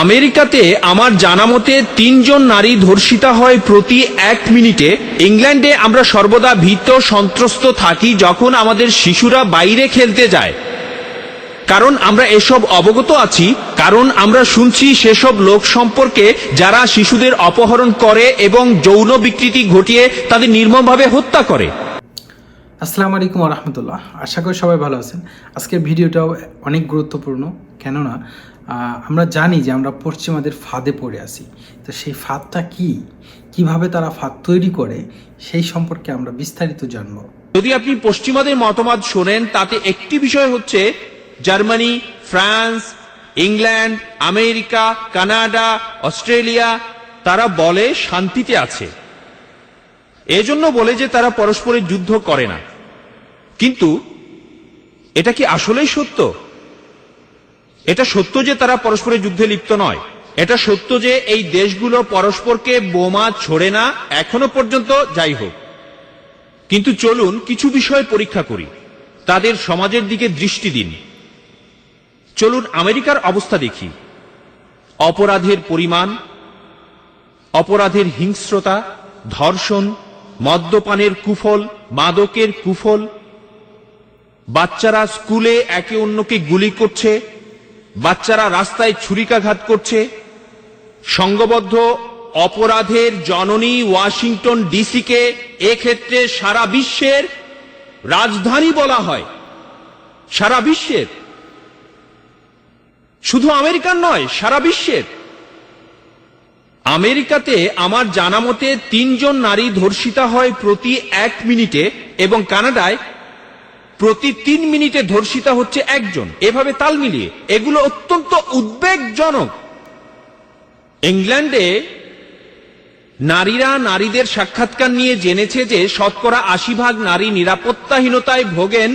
আমেরিকাতে আমার জানা মতে তিনজন নারী ধর্ষিতা হয় প্রতি এক মিনিটে। ইংল্যান্ডে আমরা সর্বদা ভীত, সন্ত্রস্ত থাকি যখন আমাদের শিশুরা বাইরে খেলতে যায়। কারণ আমরা এসব অবগত আছি, কারণ আমরা শুনছি সেসব লোক সম্পর্কে যারা শিশুদের অপহরণ করে এবং যৌন বিকৃতি ঘটিয়ে তাদের নির্মমভাবে হত্যা করে। আসসালামু আলাইকুম রহমতুল্লাহ আশা করি সবাই ভালো আছেন। আজকের ভিডিওটাও অনেক গুরুত্বপূর্ণ, কেননা আমরা জানি যে আমরা পশ্চিমাদের ফাঁদে পড়ে আছি। তো সেই ফাঁদটা কি? কীভাবে তারা ফাঁদ তৈরি করে? সেই সম্পর্কে আমরা বিস্তারিত জানব। যদি আপনি পশ্চিমাদের মতামত শোনেন, তাতে একটি বিষয় হচ্ছে Germany, France, England, America, Canada, Australia, তারা বলে শান্তিতে আছে। এজন্য বলে যে তারা পরস্পরের যুদ্ধ করে না। কিন্তু এটা কি আসলেই সত্য? এটা সত্য যে তারা পরস্পরের যুদ্ধে লিপ্ত নয়। এটা সত্য যে এই দেশগুলো পরস্পরকে বোমা ছোড়ে না, এখনও পর্যন্ত যাই হোক। কিন্তু চলুন কিছু বিষয় পরীক্ষা করি, তাদের সমাজের দিকে দৃষ্টি দিন। চলুন আমেরিকার অবস্থা দেখি। অপরাধের পরিমাণ, অপরাধের হিংস্রতা, ধর্ষণ, মদ্যপানের কুফল, মাদকের কুফল বাচ্চারা স্কুলে একে অন্যকে গুলি করছে, বাচ্চারা রাস্তায় ছুরিকাঘাত করছে। সংঘবদ্ধ অপরাধের জননী ওয়াশিংটন ডিসিকে এক্ষেত্রে সারা বিশ্বের রাজধানী বলা হয়। সারা বিশ্বের। শুধু আমেরিকার নয়, সারা বিশ্বের। আমেরিকাতে আমার জানা মতে তিনজন নারী ধর্ষিতা হয় প্রতি এক মিনিটে এবং কানাডায় প্রতি তিন মিনিটে ধর্ষিতা হচ্ছে একজন। এভাবে তাল মিলিয়ে এগুলো অত্যন্ত উদ্বেগজনক। ইংল্যান্ডে নারীরা নারীদের সাক্ষাৎকার নিয়ে জেনেছে যে শতকরা আশি ভাগ নারী নিরাপত্তাহীনতায় ভোগেন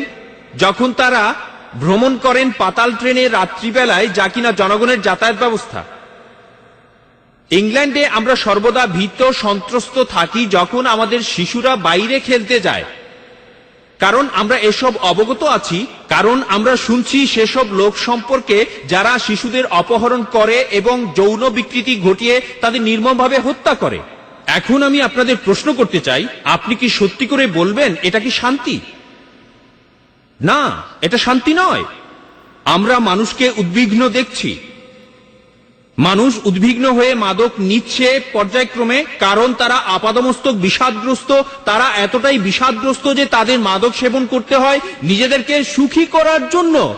যখন তারা ভ্রমণ করেন পাতাল ট্রেনে রাত্রিবেলায় যা কিনা জনগণের যাতায়াত ব্যবস্থা। ইংল্যান্ডে আমরা সর্বদা ভীত, সন্ত্রস্ত থাকি যখন আমাদের শিশুরা বাইরে খেলতে যায়। কারণ আমরা এসব অবগত আছি, কারণ আমরা শুনছি সেসব লোক সম্পর্কে যারা শিশুদের অপহরণ করে এবং যৌন বিকৃতি ঘটিয়ে তাদের নির্মমভাবে হত্যা করে। এখন আমি আপনাদের প্রশ্ন করতে চাই, আপনি কি সত্যি করে বলবেন এটা কি শান্তি? না, এটা শান্তি নয়। আমরা মানুষকে উদ্বিগ্ন দেখছি। মানুষ উদ্বিগ্ন হয়ে মাদক নিচ্ছে পর্যায়ক্রমে, কারণ তারা আপাদমস্তক বিষাদগ্রস্ত। তারা এতটাই বিষাদগ্রস্ত যে তাদের মাদক সেবন করতে হয় নিজেদেরকে সুখী করার জন্য।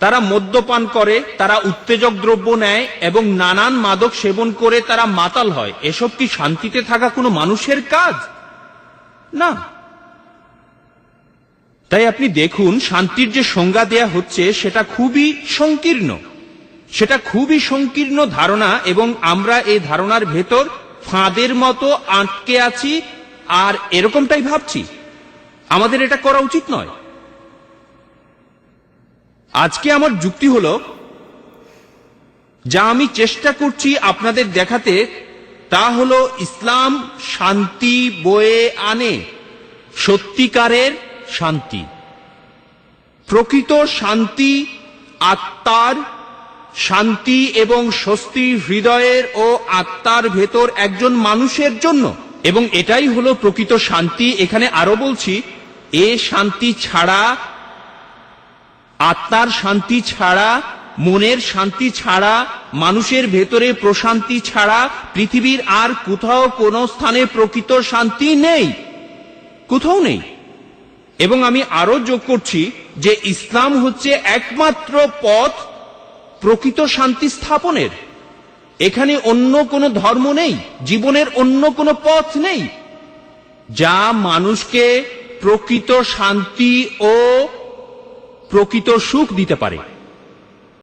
তারা মদ্যপান করে, তারা উত্তেজক দ্রব্য নেয় এবং নানান মাদক সেবন করে তারা মাতাল হয়। এসব কি শান্তিতে থাকা কোনো মানুষের কাজ? না। তাই আপনি দেখুন, শান্তির যে সংজ্ঞা দেয়া হচ্ছে, সেটা খুবই সংকীর্ণ। সেটা খুবই সংকীর্ণ ধারণা এবং আমরা এই ধারণার ভেতর ফাঁদের মতো আটকে আছি আর এরকমটাই ভাবছি। আমাদের এটা করা উচিত নয়। আজকে আমার যুক্তি হলো, যা আমি চেষ্টা করছি আপনাদের দেখাতে, তা হলো ইসলাম শান্তি বয়ে আনে, সত্যিকারের শান্তি। প্রকৃত শান্তি আত্মার শান্তি এবং স্বস্তি হৃদয়ের ও আত্মার ভেতর একজন মানুষের জন্য। এবং এটাই হলো প্রকৃত শান্তি। এখানে আরও বলছি, এ শান্তি ছাড়া, আত্মার শান্তি ছাড়া, মনের শান্তি ছাড়া, মানুষের ভেতরে প্রশান্তি ছাড়া, পৃথিবীর আর কোথাও কোনো স্থানে প্রকৃত শান্তি নেই। কোথাও নেই। এবং আমি আরও যোগ করছি যে ইসলাম হচ্ছে একমাত্র পথ প্রকৃত শান্তি স্থাপনের। এখানে অন্য কোনো ধর্ম নেই, জীবনের অন্য কোনো পথ নেই। যা মানুষকে প্রকৃত শান্তি ও প্রকৃত সুখ দিতে পারে।